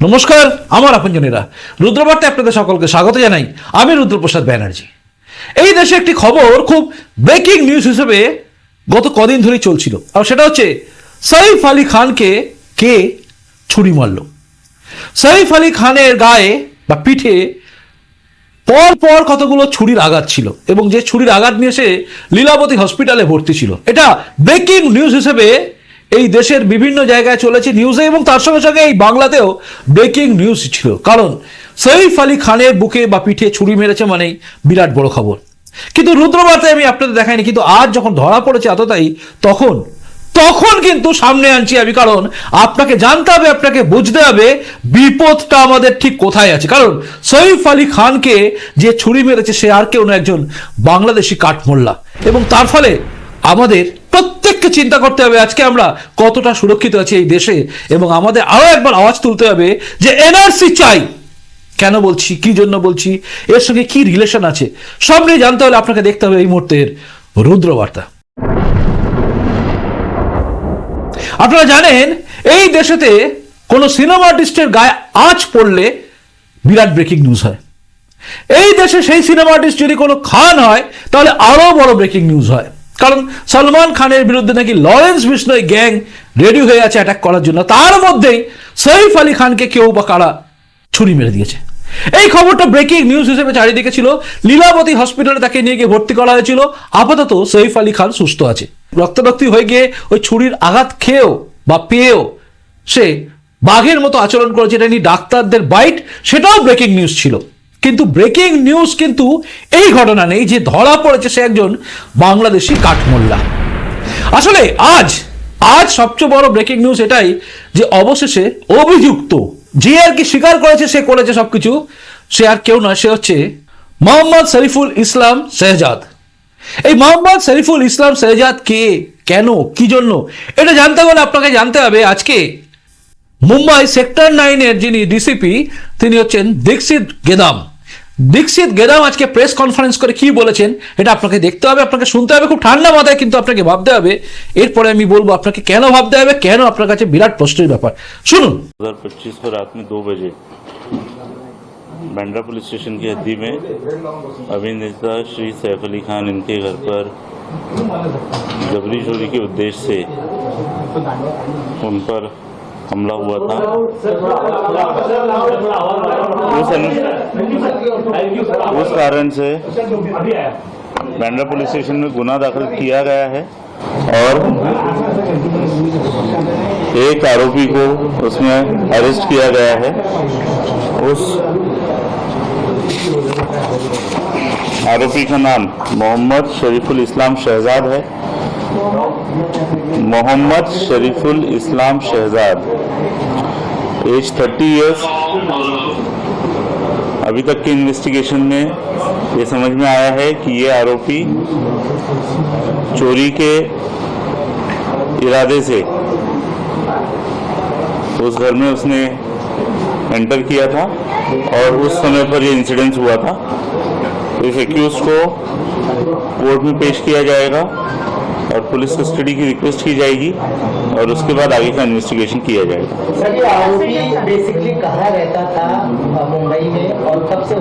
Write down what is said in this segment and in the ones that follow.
নমস্কার, আমার আপনজনেরা। রুদ্রবার্তে আপনাদের সকলকে স্বাগত জানাই। আমি রুদ্রপ্রসাদ ব্যানার্জি। এই দেশে একটি খবর খুব ব্রেকিং নিউজ হিসেবে গত কদিন ধরেই চলছিল। আর সেটা হচ্ছে, সাইফ আলী খানকে কে ছুরি মারল? সাইফ আলী খানের গায়ে বা পিঠে পর পর কতগুলো ছুরির আঘাত ছিল এবং যে ছুরির আঘাত নিয়ে সে লীলাবতী হসপিটালে ভর্তি ছিল। এটা ব্রেকিং নিউজ হিসেবে এই দেশের বিভিন্ন জায়গায় চলেছে নিউজে এবং তার সঙ্গে সঙ্গে এই বাংলাতেও ব্রেকিং নিউজ ছিল। কারণ সৈফ আলী খানের বুকে বা পিঠে ছুরি মেরেছে মানেই বিরাট বড় খবর। কিন্তু রুদ্রবার্তায় আমি আপনাদের দেখাইনি, কিন্তু আজ যখন ধরা পড়েছে এতটাই, তখন তখন কিন্তু সামনে আনছি আমি, কারণ আপনাকে জানতে হবে, আপনাকে বুঝতে হবে বিপদটা আমাদের ঠিক কোথায় আছে। কারণ সৈফ আলী খানকে যে ছুরি মেরেছে, সে আর কেউ না একজন বাংলাদেশি কাঠমোল্লা। এবং তার ফলে আমাদের প্রত্যেককে চিন্তা করতে হবে আজকে আমরা কতটা সুরক্ষিত আছি এই দেশে এবং আমাদের আরও একবার আওয়াজ তুলতে হবে যে এনআরসি চাই। কেন বলছি? কি জন্য বলছি? এর সঙ্গে কি রিলেশন আছে? সব নিয়ে জানতে হলে আপনাকে দেখতে হবে এই মুহূর্তের রুদ্রবার্তা। আপনারা জানেন, এই দেশেতে কোনো সিনেমা আর্টিস্টের গায়ে আঁচ পড়লে বিরাট ব্রেকিং নিউজ হয়। এই দেশে সেই সিনেমা আর্টিস্ট যদি কোনো খান হয়, তাহলে আরও বড় ব্রেকিং নিউজ হয়। কারণ সলমান খানের বিরুদ্ধে নাকি লরেন্স বিষ্ণয় গ্যাং রেডি হয়ে আছে অ্যাটাক করার জন্য। তার মধ্যেই সৈফ আলী খানকে কেউ বা কারা ছুরি মেরে দিয়েছে। এই খবরটা ব্রেকিং নিউজ হিসেবে চারিদিকে ছিল। লীলাবতী হসপিটালে তাকে নিয়ে গিয়ে ভর্তি করা হয়েছিল। আপাতত সৈফ আলী খান সুস্থ আছে। রক্তারক্তি হয়ে গিয়ে ওই ছুরির আঘাত খেয়েও বা পেয়েও সে বাঘের মতো আচরণ করেছে। এটা নিয়ে ডাক্তারদের বাইট সেটাও ব্রেকিং নিউজ ছিল। কিন্তু ব্রেকিং নিউজ কিন্তু এই ঘটনা নেই যে ধরা পড়েছে সে একজন বাংলাদেশি কাঠমোল্লা। আসলে আজ আজ সবচেয়ে বড় ব্রেকিং নিউজ এটাই যে অবশেষে অভিযুক্ত যে আর কি স্বীকার করেছে, সে করেছে সবকিছু, সে আর কেউ নয়, সে হচ্ছে মোহাম্মদ শরীফুল ইসলাম শেহজাদ। এই মোহাম্মদ শরীফুল ইসলাম শেহজাদ কে, কেন, কি জন্য, এটা জানতে হলে আপনাকে জানতে হবে আজকে। মুম্বাই সেক্টর নাইনের যিনি ডিসিপি তিনি হচ্ছেন দীক্ষিত গেদাম। দীক্ষিত গেদাম আজকে প্রেস কনফারেন্স করে কি বলেছেন এটা আপনাকে দেখতে হবে আপনাকে শুনতে হবে খুব ঠান্ডা মাথায় কিন্তু আপনাকে ভাবতে হবে এরপরে আমি বলবো আপনাকে কেন ভাবতে হবে কেন আপনার কাছে বিরাট প্রশ্নের ব্যাপার শুনুন 2025 को रात में दो बजे बैंड्रा पुलिस स्टेशन की हद्दी में अभिनेता श्री सैफ अली खान इनके घर पर जबरी चोरी के उद्देश्य से उन पर हमला हुआ था। उस उस कारण से बैंड्रा पुलिस स्टेशन में गुना दाखिल किया गया है और एक आरोपी को उसमें अरेस्ट किया गया है। उस आरोपी का नाम मोहम्मद शरीफुल इस्लाम शहजाद है। मोहम्मद शरीफुल इस्लाम शहजाद एज 30 इयर्स अभी तक की इन्वेस्टिगेशन में ये समझ में आया है कि ये आरोपी चोरी के इरादे से उस घर में उसने एंटर किया था और उस समय पर ये इंसिडेंस हुआ था। इस एक्यूज को कोर्ट में पेश किया जाएगा। और पुलिस कस्टडी की रिक्वेस्ट की जाएगी और उसके बाद आगे का इन्वेस्टिगेशन किया जाएगा। सर ये आरोपी बेसिकली कहाँ रहता था मुंबई में और कब से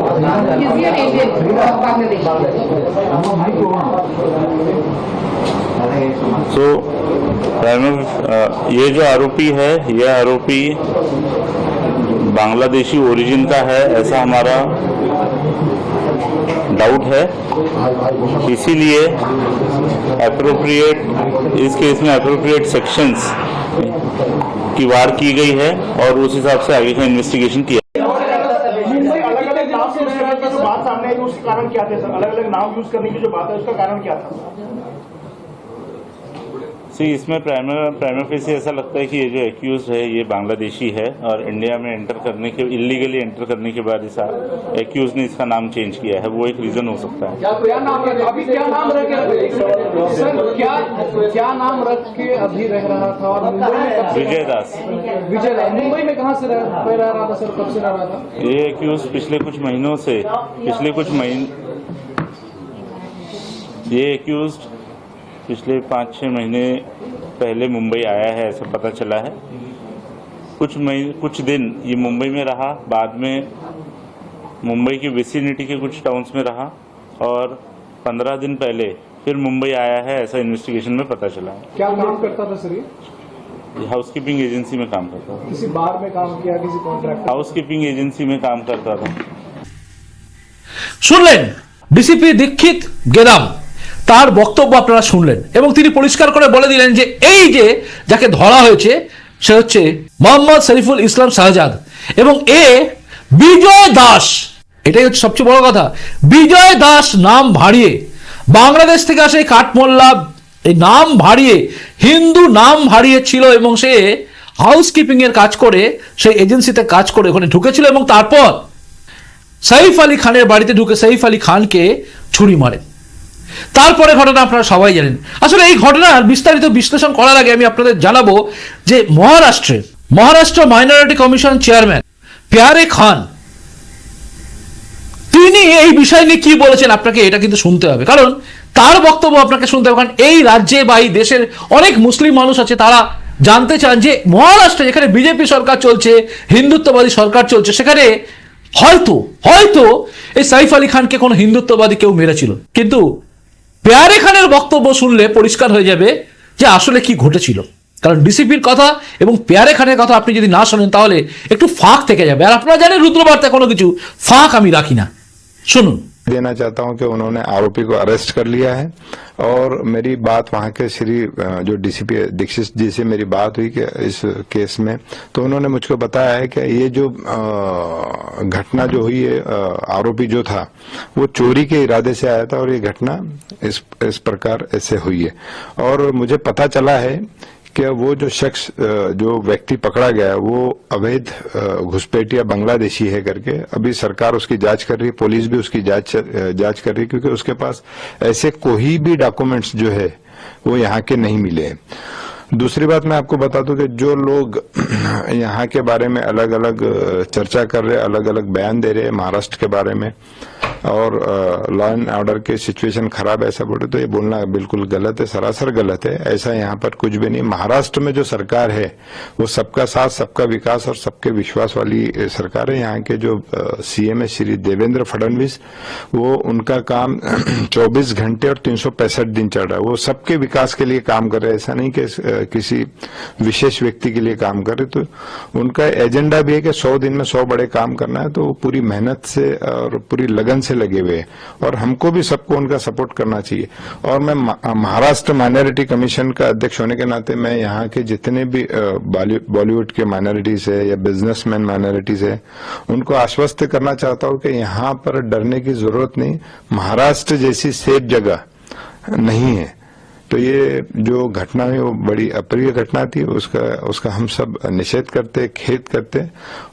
तो प्राइमरी ये जो आरोपी है ये आरोपी बांग्लादेशी ओरिजिन का है ऐसा हमारा डाउट है। इसीलिए अप्रोप्रिएट इस केस में अप्रोप्रिएट सेक्शंस की वार की गई है और उस हिसाब से आगे का इन्वेस्टिगेशन किया। बात सामने आई उसके कारण क्या थे सर अलग अलग नाम यूज़ करने की जो बात है, उसका कारण क्या था? सी इसमें प्राइमर से ऐसा लगता है कि ये जो एक्यूज है ये बांग्लादेशी है और इंडिया में एंटर करने के इलीगली एंटर करने के बाद इस एक्यूज ने इसका नाम चेंज किया है। वो एक रीजन हो सकता है। क्या नाम रख अभी क्या नाम के सर क्या क्या नाम रख के अभी रह रहा था? और विजय दास। विजय मुंबई में कहाँ से रह रह रहा था सर? कब से रह रहा था? ये एक्यूज पिछले कुछ महीनों से पिछले कुछ महीन ये एक्यूज पिछले पाँच छः महीने पहले मुंबई आया है ऐसा पता चला है। कुछ महीने कुछ दिन ये मुंबई में रहा बाद में मुंबई की विसिनिटी के कुछ टाउन्स में रहा और पंद्रह दिन पहले फिर मुंबई आया है ऐसा इन्वेस्टिगेशन में पता चला है। क्या काम करता था सर ये? हाउसकीपिंग एजेंसी में काम करता था। किसी बार में काम किया किसी कॉन्ट्रैक्ट हाउसकीपिंग एजेंसी में काम करता था। सुन लें डीसीपी दीक्षित गेदाम। তার বক্তব্য আপনারা শুনলেন এবং তিনি পরিষ্কার করে বলে দিলেন যে এই যে যাকে ধরা হয়েছে, সে হচ্ছে মোহাম্মদ শরীফুল ইসলাম শাহজাদ এবং এ বিজয় দাস। এটাই হচ্ছে সবচেয়ে বড় কথা। বিজয় দাস নাম ভাড়িয়ে বাংলাদেশ থেকে আসে কাঠমোল্লা, এই নাম ভাড়িয়ে, হিন্দু নাম ভাড়িয়ে ছিল এবং সে হাউসকিপিং এর কাজ করে, সেই এজেন্সিতে কাজ করে ওখানে ঢুকেছিল এবং তারপর সাইফ আলী খানের বাড়িতে ঢুকে সাইফ আলী খানকে ছুরি মারেন। তারপরে ঘটনা আপনারা সবাই জানেন। আসলে এই ঘটনার বিস্তারিত বিশ্লেষণ করার আগে আমি আপনাদের জানাব যে মহারাষ্ট্রে, Maharashtra minority commission chairman Pyare Khan, তিনি এই বিষয় নিয়ে কি বলেছেন আপনাকে এটা কিন্তু শুনতে হবে। কারণ তার বক্তব্য আপনাকে শুনতে হবে, কারণ এই রাজ্যে বা এই দেশের অনেক মুসলিম মানুষ আছে, তারা জানতে চান যে মহারাষ্ট্রে যেখানে বিজেপি সরকার চলছে, হিন্দুত্ববাদী সরকার চলছে, সেখানে হয়তো হয়তো এই সাইফ আলী খানকে কোনো হিন্দুত্ববাদী কেউ মেরেছিল। কিন্তু পেয়ারে খানের বক্তব্য শুনলে পরিষ্কার হয়ে যাবে যে আসলে কি ঘটেছিল। কারণ ডিসিপির কথা এবং পেয়ারে খানের কথা আপনি যদি না শোনেন তাহলে একটু ফাঁক থেকে যাবে। আর আপনারা জানেন রুদ্রবার্তায় কোনো কিছু ফাঁক আমি রাখি না। শুনুন। देना चाहता हूँ कि उन्होंने आरोपी को अरेस्ट कर लिया है। और मेरी बात वहाँ के श्री जो डीसीपी दीक्षित जी से मेरी बात हुई कि इस केस में तो उन्होंने मुझको बताया है कि ये जो घटना जो हुई है आरोपी जो था, वो चोरी के इरादे से आया था और ये घटना इस इस प्रकार ऐसे हुई है। और मुझे पता चला है कि वो जो शख्स जो व्यक्ति पकड़ा गया, वो अवैध घुसपैठिया बांग्लादेशी है करके, अभी सरकार उसकी जाँच कर रही है, पुलिस भी उसकी जाँच जाँच कर रही है, क्योंकि उसके पास ऐसे कोई भी डॉक्यूमेंट्स जो है, वो यहाँ के नहीं मिले हैं। दूसरी बात मैं आपको बता दूँ कि जो लोग यहाँ के बारे में अलग अलग चर्चा कर रहे अलग अलग बयान दे रहे महाराष्ट्र के बारे में और लॉ एंड ऑर्डर की सिचुएशन खराब ऐसा बोले तो ये बोलना बिल्कुल गलत है, सरासर गलत है। ऐसा यहाँ पर कुछ भी नहीं। महाराष्ट्र में जो सरकार है, वो सबका साथ, सबका विकास और सबके विश्वास वाली सरकार है। यहाँ के जो सीएम है, श्री देवेंद्र फडणवीस, वो उनका काम 24 घंटे और तीन सौ पैंसठ दिन चल रहा है। वो सबके विकास के लिए काम कर रहे हैं। ऐसा नहीं कि किसी विशेष व्यक्ति के लिए काम कर रहे तो उनका एजेंडा भी है कि सौ दिन में सौ बड़े काम करना है। तो पूरी मेहनत से और पूरी लगन से लगे हुए हैं। और हमको भी सबको उनका सपोर्ट करना चाहिए। और मैं महाराष्ट्र माइनॉरिटी कमीशन का अध्यक्ष होने के नाते मैं यहाँ के जितने भी बॉलीवुड के माइनॉरिटीज है या बिजनेसमैन माइनॉरिटीज है, उनको आश्वस्त करना चाहता हूँ कि यहाँ पर डरने की ज़रूरत नहीं। महाराष्ट्र जैसी सेफ़ जगह नहीं है। तो ये जो घटना है, वो बड़ी अप्रिय घटना थी। उसका उसका हम सब निषेध करते, खेद करते।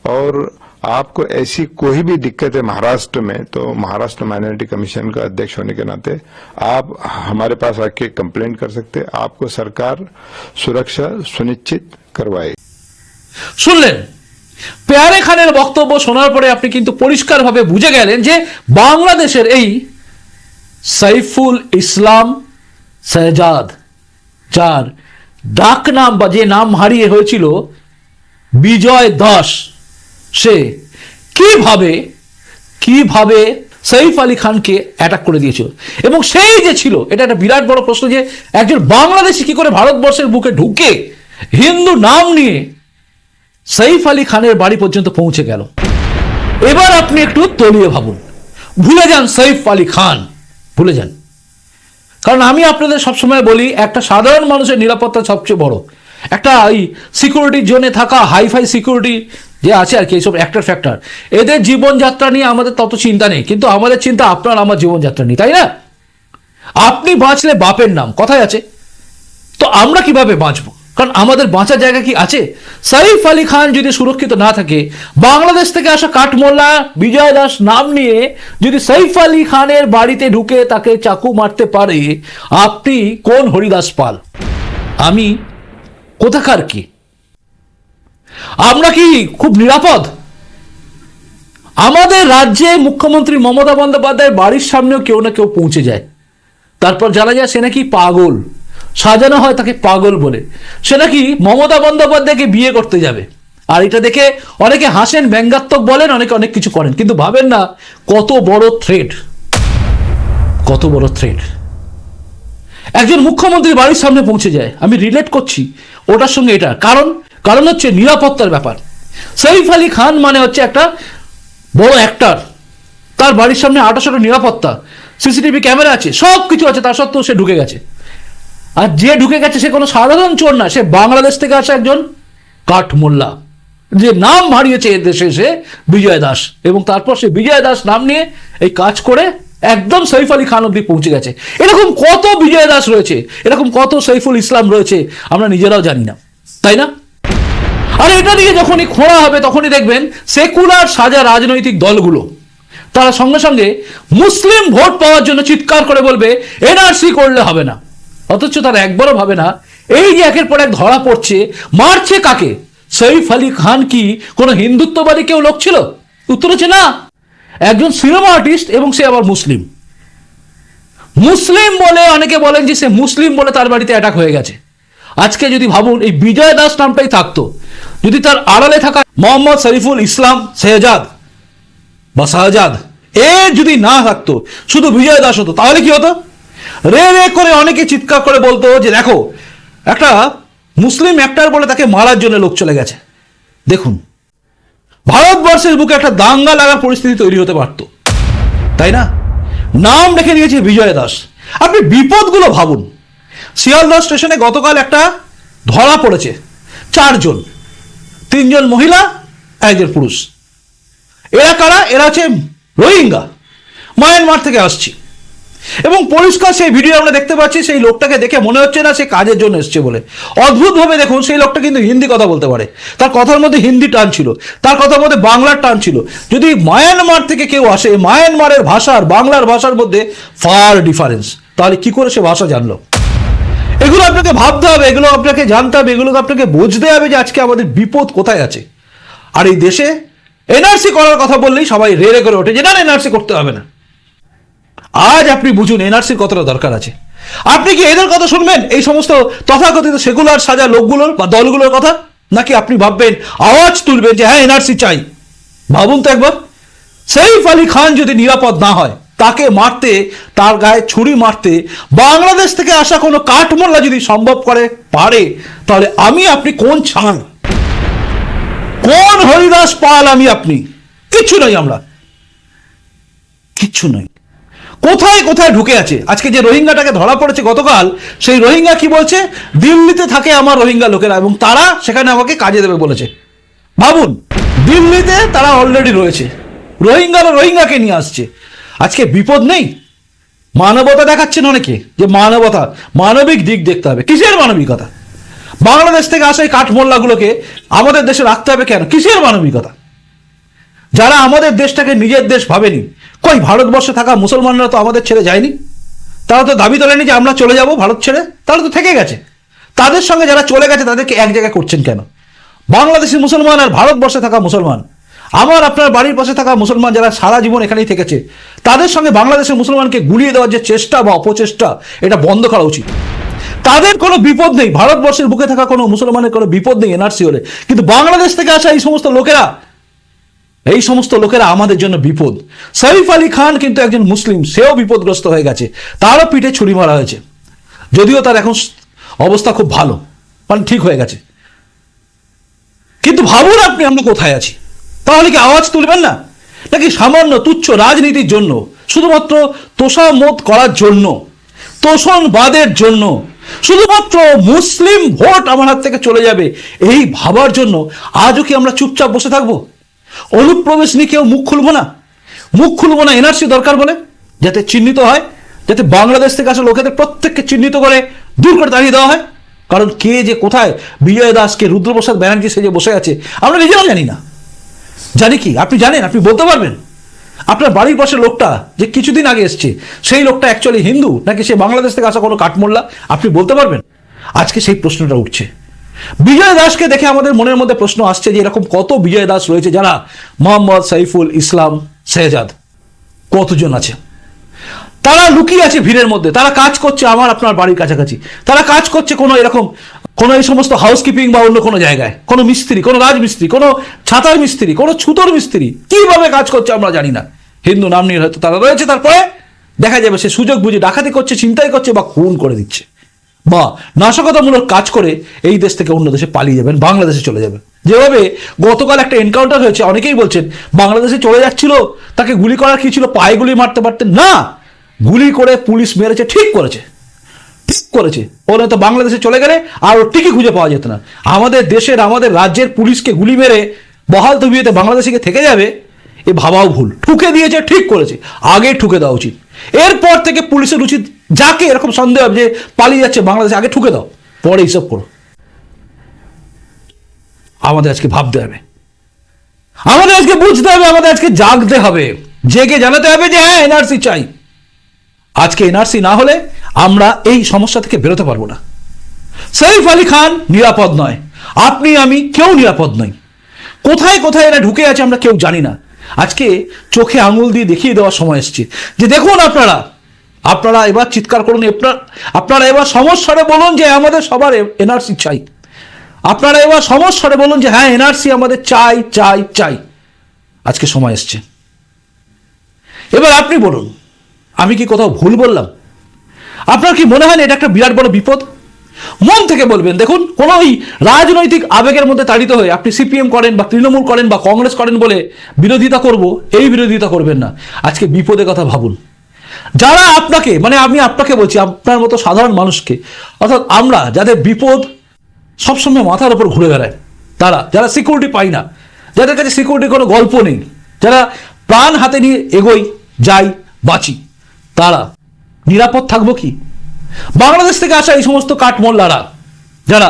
और आपको ऐसी कोई भी दिक्कत है महाराष्ट्र में तो महाराष्ट्र माइनॉरिटी कमीशन का अध्यक्ष होने के नाते आप हमारे पास आके कंप्लेंट कर सकते हैं आपको सरकार सुरक्षा सुनिश्चित करवाएगी শুনলেন পেয়ারে খানের বক্তব্য শোনার পরে আপনি কিন্তু পরিষ্কারভাবে বুঝে গেলেন যে বাংলাদেশের এই সাইফুল ইসলাম শাহজাদ যার ডাক নাম বা যে নাম হারিয়ে হয়েছিল বিজয় দাস সে কীভাবে কীভাবে সৈফ আলী খানকে অ্যাটাক করে দিয়েছিল? এবং সেই যে ছিল, এটা একটা বিরাট বড় প্রশ্ন যে একজন বাংলাদেশি কি করে ভারতবর্ষের বুকে ঢুকে হিন্দু নাম নিয়ে সৈফ আলী খানের বাড়ি পর্যন্ত পৌঁছে গেল? এবার আপনি একটু তলিয়ে ভাবুন। ভুলে যান সৈফ আলী খান। ভুলে যান। কারণ আমি আপনাদের সবসময় বলি, একটা সাধারণ মানুষের নিরাপত্তা সবচেয়ে বড়। একটা এই সিকিউরিটির জোনে থাকা হাইফাই সিকিউরিটি যে আছে আর কি, এইসব অ্যাক্টর ফ্যাক্টর এদের জীবনযাত্রা নিয়ে আমাদের তত চিন্তা নেই, কিন্তু আমাদের চিন্তা আপনার আমার জীবনযাত্রা নিয়ে, তাই না? আপনি বাঁচলে বাপের নাম কথায় আছে। তো আমরা কীভাবে বাঁচবো? কারণ আমাদের বাঁচার জায়গা কি আছে? সাইফ আলী খান যদি সুরক্ষিত না থাকে, বাংলাদেশ থেকে আসা কাঠমোল্লা, বিজয় দাস নাম নিয়ে যদি সাইফ আলী খানের বাড়িতে ঢুকে তাকে চাকু মারতে পারে, আপনি কোন হরিদাস পাল? আমি কোথাকার কি? আমরা কি খুব নিরাপদ? আমাদের রাজ্যে মুখ্যমন্ত্রী মমতা বন্দ্যোপাধ্যায়ের বাড়ির সামনেও কেউ না কেউ পৌঁছে যায়। তারপর জানা যায় সে নাকি পাগল। সাজানো হয় তাকে পাগল বলে। সে নাকি মমতা বন্দ্যোপাধ্যায়কে বিয়ে করতে যাবে। আর এটা দেখে অনেকে হাসেন, ব্যঙ্গাত্মক বলেন, অনেকে অনেক কিছু করেন। কিন্তু ভাবেন না, কত বড় থ্রেড কত বড় থ্রেড একজন মুখ্যমন্ত্রীর বাড়ির সামনে পৌঁছে যায়। আমি রিলেট করছি, ওটার সঙ্গে এটা। কারণ কারণ হচ্ছে নিরাপত্তার ব্যাপার। সৈফ আলী খান মানে হচ্ছে একটা বড় অ্যাক্টার তার বাড়ির সামনে আটাশোটা নিরাপত্তা, সিসিটিভি ক্যামেরা আছে সব কিছু আছে, তার সত্ত্বেও সে ঢুকে গেছে। আর যে ঢুকে গেছে সে কোনো সাধারণ চোর না, সে বাংলাদেশ থেকে আসা একজন কাঠমোল্লা। যে নাম হারিয়েছে এ দেশে সে বিজয় দাস এবং তারপর সে বিজয় দাস নাম নিয়ে এই কাজ করে একদম সৈফ আলী খান অব্দি পৌঁছে গেছে। এরকম কত বিজয় দাস রয়েছে, এরকম কত সৈফুল ইসলাম রয়েছে, আমরা নিজেরাও জানি না। তাই না? আর এটা নিয়ে যখনই খোঁড়া হবে, তখনই দেখবেন সেকুলার সাজা রাজনৈতিক দলগুলো। তারা সঙ্গে সঙ্গে মুসলিম ভোট পাওয়ার জন্য চিৎকার করে বলবে, এনআরসি করলে হবে না। অথচ তারা একবারও ভাবে না, এই যে একের পর এক ধরা পড়ছে, মারছে কাকে? সৈফ আলী খান কি কোনো হিন্দুত্ববাদী কেউ লোক ছিল? উত্তর হচ্ছে না। একজন সিনেমা আর্টিস্ট এবং সে আবার মুসলিম। মুসলিম বলে অনেকে বলেন যে সে মুসলিম বলে তার বাড়িতে অ্যাটাক হয়ে গেছে। আজকে যদি ভাবুন, এই বিজয় দাস নামটাই থাকতো। যদি তার আড়ালে থাকা মোহাম্মদ শরীফুল ইসলাম, শেহজাদ বা শাহজাদ, এ যদি না থাকতো, শুধু বিজয় দাস হতো, তাহলে কি হতো? রে রে করে অনেকে চিৎকার করে বলতো যে, দেখো, একটা মুসলিম অ্যাক্টার বলে তাকে মারার জন্য লোক চলে গেছে। দেখুন, ভারতবর্ষের বুকে একটা দাঙ্গা লাগার পরিস্থিতি তৈরি হতে পারত। তাই না? নাম রেখে দিয়েছে বিজয় দাস। আপনি বিপদগুলো ভাবুন। শিয়ালদহ স্টেশনে গতকাল একটা ধরা পড়েছে, চারজন। তিনজন মহিলা, একজন পুরুষ। এরা কারা? এরা হচ্ছে রোহিঙ্গা। মায়ানমার থেকে আসছি। এবং পরিষ্কার সেই ভিডিও আমরা দেখতে পাচ্ছি, সেই লোকটাকে দেখে মনে হচ্ছে না সে কাজের জন্য এসছে বলে। অদ্ভুতভাবে দেখুন, সেই লোকটা কিন্তু হিন্দি কথা বলতে পারে। তার কথার মধ্যে হিন্দি টান ছিল। তার কথার মধ্যে বাংলার টান ছিল। যদি মায়ানমার থেকে কেউ আসে, মায়ানমারের ভাষার, বাংলার ভাষার মধ্যে ফার ডিফারেন্স তাহলে কি করে সে ভাষা জানলো? এগুলো আপনাকে ভাবতে হবে, এগুলো আপনাকে জানতে হবে এগুলো আপনাকে বুঝতে হবে যে আজকে আমাদের বিপদ কোথায় আছে। আর এই দেশে এনআরসি করার কথা বললেই সবাই রে রে করে ওঠে, যে না এনআরসি করতে হবে না। আজ আপনি বুঝুন এনআরসির কতটা দরকার আছে। আপনি কি এদের কথা শুনবেন? এই সমস্ত তথাকথিত সেকুলার সাজা লোকগুলোর বা দলগুলোর কথা? নাকি আপনি ভাববেন, আওয়াজ তুলবেন যে হ্যাঁ এনআরসি চাই? ভাবুন তো একবার। সেইফ আলী খান যদি নিরাপদ না হয় তাকে মারতে, তার গায়ে ছুরি মারতে, বাংলাদেশ থেকে আসা কোনো কাঠমোল্লা যদি সম্ভব করে, পারে, তাহলে আমি আপনি কোন ছান কোন হরিদাস পাল আমি আপনি? কিচ্ছু নই আমরা। কিচ্ছু নই। কোথায় কোথায় ঢুকে আছে? আজকে যে রোহিঙ্গাটাকে ধরা পড়েছে গতকাল, সেই রোহিঙ্গা কি বলছে? দিল্লিতে থাকে আমার রোহিঙ্গা লোকেরা এবং তারা সেখানে আমাকে কাজে দেবে বলেছে। ভাবুন, দিল্লিতে তারা অলরেডি রয়েছে। রোহিঙ্গারা রোহিঙ্গাকে নিয়ে আসছে। আজকে বিপদ নেই। মানবতা দেখাচ্ছেন অনেকে যে মানবতা, মানবিক দিক দেখতে হবে। কিসের মানবিকতা? বাংলাদেশ থেকে আসা এই কাঠমোল্লাগুলোকে আমাদের দেশে রাখতে হবে কেন? কিসের মানবিকতা? যারা আমাদের দেশটাকে নিজের দেশ ভাবেনি, কই ভারতবর্ষে থাকা মুসলমানরা তো আমাদের ছেড়ে যায়নি? তারা তো দাবি তোলেনি যে আমরা চলে যাব ভারত ছেড়ে, তারা তো থেকে গেছে। তাদের সঙ্গে যারা চলে গেছে, তাদেরকে এক জায়গায় করছেন কেন? বাংলাদেশি মুসলমান আর ভারতবর্ষে থাকা মুসলমান আমার আপনার বাড়ির পাশে থাকা মুসলমান যারা সারা জীবন এখানেই থেকেছে, তাদের সঙ্গে বাংলাদেশের মুসলমানকে গুলিয়ে দেওয়ার যে চেষ্টা বা অপচেষ্টা, এটা বন্ধ করা উচিত। তাদের কোনো বিপদ নেই, ভারতবর্ষের বুকে থাকা কোনো মুসলমানের কোনো বিপদ নেই এনআরসি হলে। কিন্তু বাংলাদেশ থেকে আসা এই সমস্ত লোকেরা, এই সমস্ত লোকেরা আমাদের জন্য বিপদ। সৈফ আলী খান কিন্তু একজন মুসলিম, সেও বিপদগ্রস্ত হয়ে গেছে। তারও পিঠে ছুরি মারা হয়েছে। যদিও তার এখন অবস্থা খুব ভালো মানে ঠিক হয়ে গেছে। কিন্তু ভাবুন আপনি, আমরা কোথায় আছি? তাহলে কি আওয়াজ তুলবেন না? নাকি সামান্য তুচ্ছ রাজনীতির জন্য, শুধুমাত্র তোষামত করার জন্য তোষণবাদের জন্য, শুধুমাত্র মুসলিম ভোট আমার হাত থেকে চলে যাবে এই ভাবার জন্য আজও কি আমরা চুপচাপ বসে থাকব? অনুপ্রবেশ নিয়ে কেউ মুখ খুলবো না? মুখ খুলবো না এনআরসি দরকার বলে? যাতে চিহ্নিত হয়, যাতে বাংলাদেশ থেকে আসা লোকেদের প্রত্যেককে চিহ্নিত করে দূর করে দাঁড়িয়ে দেওয়া হয়? কারণ কে যে কোথায় বিজয় দাস কে রুদ্রপ্রসাদ ব্যানার্জি সে যে বসে আছে, আমরা নিজেরাও জানি না। জানি কি? আপনি জানেন, আপনি বলতে পারবেন। আপনার বাড়ির পাশে লোকটা যে কিছুদিন আগে এসছে, সেই লোকটা অ্যাকচুয়ালি হিন্দু, নাকি সে বাংলাদেশ থেকে আসা কোনো কাঠমোল্লা? আপনি বলতে পারবেন? আজকে সেই প্রশ্নটা উঠছে। বিজয় দাসকে দেখে আমাদের মনের মধ্যে প্রশ্ন আসছে যে এরকম কত বিজয় দাস রয়েছে যারা মোহাম্মদ সাইফুল ইসলাম শেহজাদ, কতজন আছে? তারা লুকিয়ে আছে ভিড়ের মধ্যে। তারা কাজ করছে আমার, আপনার বাড়ির কাছাকাছি। তারা কাজ করছে কোনো এরকম কোনো এই সমস্ত হাউসকিপিং বা অন্য কোনো জায়গায়, কোনো মিস্ত্রি, কোনো রাজমিস্ত্রি, কোনো ছাতার মিস্ত্রি, কোনো ছুতোর মিস্ত্রি কীভাবে কাজ করছে আমরা জানি না। হিন্দু নাম নিয়ে হয়তো তারা রয়েছে, তারপরে দেখা যাবে সে সুযোগ বুঝে ডাকাতি করছে চিন্তাই করছে বা খুন করে দিচ্ছে। বা নাশকতামূলক কাজ করে এই দেশ থেকে অন্য দেশে পালিয়ে যাবেন, বাংলাদেশে চলে যাবে যেভাবে গতকাল একটা এনকাউন্টার হয়েছে, অনেকেই বলছেন, বাংলাদেশে চলে যাচ্ছিল, তাকে গুলি করার কি ছিল, পায়ে গুলি মারতে পারতেন? না! গুলি করে পুলিশ মেরেছে, ঠিক করেছে। করেছে। ওরা তো বাংলাদেশে চলে গেলে আর ওর টিকি খুঁজে পাওয়া যেত না। আমাদের দেশের, আমাদের রাজ্যের পুলিশকে গুলি মেরে বহাল তবিয়েতে বাংলাদেশে থেকে যাবে, এ ভাবাও ভুল। ঠুকে দিয়েছে, ঠিক করেছে। আগে ঠুকে দেওয়া উচিত। এরপর থেকে পুলিশের উচিত যাকে এরকম সন্দেহ যে পালিয়ে যাচ্ছে বাংলাদেশে, আগে ঠুকে দাও। পরে হিসাব করো। আমাদের আজকে ভাবতে হবে। আমাদের আজকে বুঝতে হবে, আমাদের আজকে জাগতে হবে। জেগে জানাতে হবে যে হ্যাঁ এনআরসি চাই। আজকে এনআরসি না হলে আমরা এই সমস্যা থেকে বেরোতে পারব না। সৈফ আলী খান নিরাপদ নয়। আপনি, আমি কেউ নিরাপদ নই। কোথায় কোথায় এরা ঢুকে আছে আমরা কেউ জানি না। আজকে চোখে আঙুল দিয়ে দেখিয়ে দেওয়ার সময় এসছে। যে দেখুন আপনারা আপনারা এবার চিৎকার করুন আপনার আপনারা এবার সমস্যাটা বলুন যে আমাদের সবার এনআরসি চাই। আপনারা এবার সমস্যাটা বলুন যে হ্যাঁ এনআরসি আমাদের চাই চাই চাই। আজকে সময় এসছে। এবার আপনি বলুন, আমি কি কোথাও ভুল বললাম? আপনার কি মনে হয় না এটা একটা বিরাট বড় বিপদ? মন থেকে বলবেন, দেখুন কোনো ওই রাজনৈতিক আবেগের মধ্যে তাড়িত হয়ে আপনি সিপিএম করেন বা তৃণমূল করেন বা কংগ্রেস করেন বলে বিরোধিতা করব, এই বিরোধিতা করবেন না। আজকে বিপদের কথা ভাবুন। যারা আপনাকে মানে আমি আপনাকে বলছি, আপনার মতো সাধারণ মানুষকে, অর্থাৎ আমরা যাদের বিপদ সবসময় মাথার উপর ঘুরে বেড়ায়, তারা, যারা সিকিউরিটি পাই না, যাদের কাছে সিকিউরিটির কোনো গল্প নেই, যারা প্রাণ হাতে নিয়ে এগোই যাই, বাঁচি, তারা নিরাপদ থাকব কি? বাংলাদেশ থেকে আসা এই সমস্ত কাঠমোল্লারা, যারা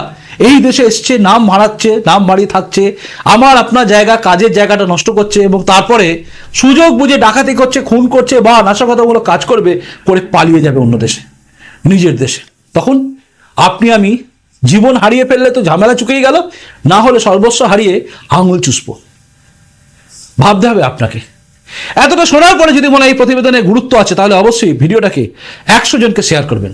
এই দেশে এসছে, নাম মারাচ্ছে নাম বাড়িয়ে থাকছে, আমার আপনার জায়গা, কাজের জায়গাটা নষ্ট করছে এবং তারপরে সুযোগ বুঝে ডাকাতি করছে, খুন করছে বা নাশকতামূলক কাজ করবে, করে পালিয়ে যাবে অন্য দেশে, নিজের দেশে। তখন আপনি, আমি জীবন হারিয়ে ফেললে তো ঝামেলা চুকেই গেল, না হলে সর্বস্ব হারিয়ে আঙুল চুষবো। ভাবতে হবে আপনাকে। এতটা শোনার পরে যদি মনে হয় এই প্রতিবেদনে গুরুত্ব আছে, তাহলে অবশ্যই ভিডিওটাকে একশো জনকে শেয়ার করবেন।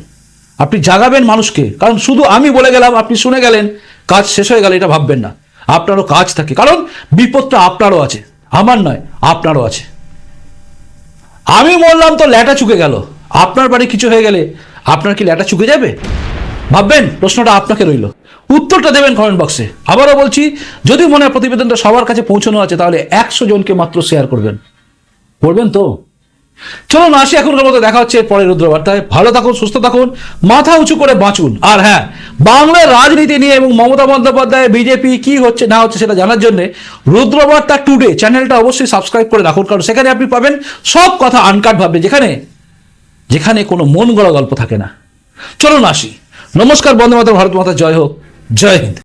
আপনি জাগাবেন মানুষকে, কারণ শুধু আমি বলে গেলাম, আপনি শুনে গেলেন, কাজ শেষ হয়ে গেল, এটা ভাববেন না। আপনারও কাজ থাকে, কারণ বিপদটা আপনারও আছে, আমার নয়, আপনারও আছে। আমি বললাম তো ল্যাটা চুকে গেল, আপনার বাড়ি কিছু হয়ে গেলে আপনার কি ল্যাটা চুকে যাবে? ভাববেন, প্রশ্নটা আপনাকে রইল। উত্তরটা দেবেন কমেন্ট বক্সে আবারও বলছি, যদি মনে হয় প্রতিবেদনটা সবার কাছে পৌঁছানো আছে, তাহলে একশো জনকে মাত্র শেয়ার করবেন। করবেন তো? চলুন, আসি এখনকার মতো, দেখা হচ্ছে পরে রুদ্রবার্তায়। ভালো থাকুন, সুস্থ থাকুন, মাথা উঁচু করে বাঁচুন। আর হ্যাঁ বাংলার রাজনীতি নিয়ে এবং মমতা বন্দ্যোপাধ্যায় বিজেপি কি হচ্ছে, না হচ্ছে সেটা জানার জন্য রুদ্রবার্তা টুডে চ্যানেলটা অবশ্যই সাবস্ক্রাইব করে রাখুন, কারণ সেখানে আপনি পাবেন সব কথা আনকাট ভাবে যেখানে যেখানে কোনো মন গড়া গল্প থাকে না। চলুন, আসি। নমস্কার, বন্দে মাতা ভারত মাতা, জয় হোক, জয় হিন্দ।